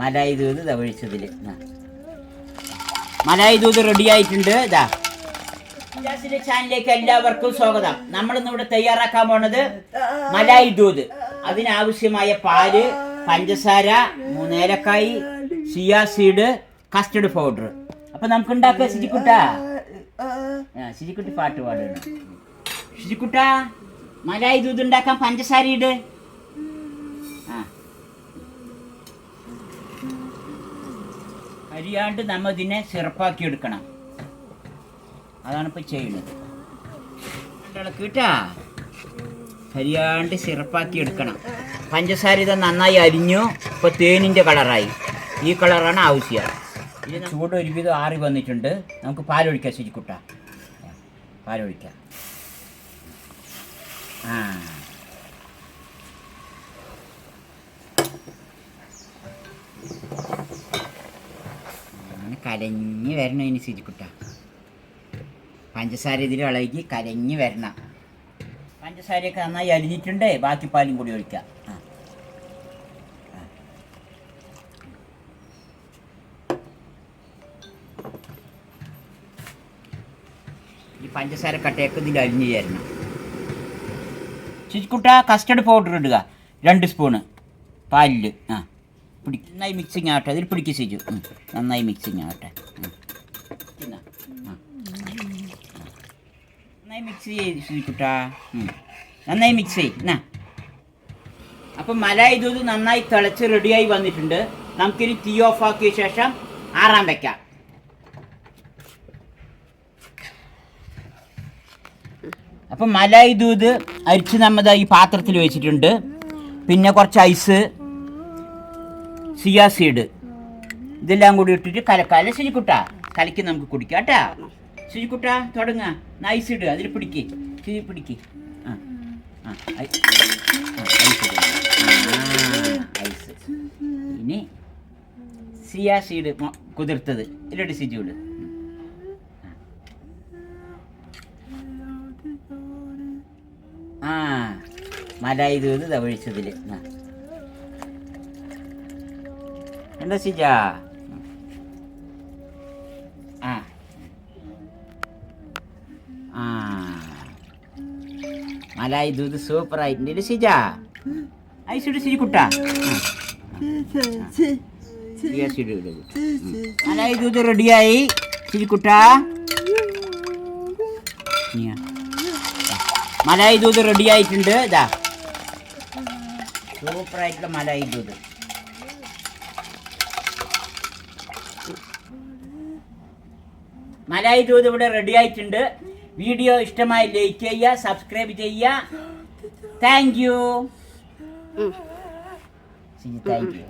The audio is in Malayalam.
മലായി ദൂത് ഇതാ ഒഴിച്ചതിൽ മലായി ദൂത് റെഡി ആയിട്ടുണ്ട്. ഇതാ ചാനലിലേക്ക് എല്ലാവർക്കും സ്വാഗതം. നമ്മൾ ഇന്ന് ഇവിടെ തയ്യാറാക്കാൻ പോണത് മലായി ദൂത്. അതിനാവശ്യമായ പാൽ പഞ്ചസാര മൂന്നേലക്കായി സിയാ സീഡ് കസ്റ്റർഡ് പൗഡർ അപ്പൊ നമുക്ക് ഉണ്ടാക്കുക ശിജിക്കുട്ടാ. ശിജിക്കുട്ടി പാട്ട് പാടുകയാണ് ശിജിക്കുട്ടാ മലായി ദൂത് ഉണ്ടാക്കാൻ പഞ്ചസാര ഇട്. ആ. അരിയാണ്ട് നമ്മ ഇതിനെ സിറപ്പാക്കി എടുക്കണം അതാണ് ഇപ്പൊ ചെയ്യുന്നത് കേട്ടാ? അരിയാണ്ട് സിറപ്പാക്കി എടുക്കണം പഞ്ചസാര ഇത് നന്നായി അരിഞ്ഞു. ഇപ്പൊ തേനിന്റെ കളറായി. ഈ കളറാണ് ആവശ്യം. ഇത് ചൂട് ഒരുവിധം ആറി വന്നിട്ടുണ്ട്. നമുക്ക് പാലൊഴിക്കാം ശരിക്കുട്ട. പാലൊഴിക്കാം. ആ. കലഞ്ഞ് വരണം ഇനി ശരിക്കുട്ട പഞ്ചസാര ഇതിൽ ഇളകി കരഞ്ഞ് വരണം. പഞ്ചസാരയൊക്കെ നന്നായി അരിഞ്ഞിട്ടുണ്ട് ബാക്കി പാലും കൂടി ഒഴിക്കാം. ഈ പഞ്ചസാര കട്ടയൊക്കെ ഇതിൽ അരിഞ്ഞ് ചേരണം. ശുചിക്കുട്ട കസ്റ്റർഡ് പൗഡർ ഇടുക രണ്ട് സ്പൂണ് പാലിൽ ആ. നന്നായി മിക്സിങ് ആവട്ടെ. അതിൽ പിടിക്ക് ശിജു നന്നായി മിക്സിങ് ആവട്ടെ. നന്നായി മിക്സ് ചെയ്ത് ശുചിക്കുട്ടാ നന്നായി മിക്സ് ചെയ് എന്നാ അപ്പം മലായി ദൂത് നന്നായി തിളച്ച് റെഡിയായി വന്നിട്ടുണ്ട്. നമുക്കിനി തീ ഓഫ് ആക്കിയ ശേഷം ആറാൻ വെക്കാം. അപ്പം മലായി ദൂത് അരിച്ച് നമ്മത ഈ പാത്രത്തിൽ വെച്ചിട്ടുണ്ട്. പിന്നെ കുറച്ച് ഐസ് സിയാ സീഡ് ഇതെല്ലാം കൂടി ഇട്ടിട്ട് കലക്കാല ശുചിക്കുട്ട. കലക്കി നമുക്ക് കുടിക്കാം കേട്ടാ. ശുചിക്കുട്ട തുടങ്ങ. നൈസ് ഇട്. അതിൽ പിടിക്ക്. ശുചി പിടിക്ക്. ആ ആ ആ, ഐസ്. ആ, ഇനി സിയാ കുതിർത്തത്. ഇതിലോട്ട് ശുചി വിട് ആ മലായി ദൂത് തവഴിച്ചതിൽ എന്താ സിജ ആ ആ മലായി ദൂത് സൂപ്പർ ആയിട്ടുണ്ട് സിജ ഐസിട്ട് സിജി കുട്ട മലായി ദൂത് റെഡിയായി സിജി കുട്ട മലായി ദൂത് റെഡി ആയിട്ടുണ്ട് സൂപ്പർ ആയിട്ടുള്ള മലായി ദൂത് മലായി ദൂത് ഇവിടെ റെഡി ആയിട്ടുണ്ട്. വീഡിയോ ഇഷ്ടമായി ലൈക്ക് ചെയ്യുക സബ്സ്ക്രൈബ് ചെയ്യുക. Thank you thank you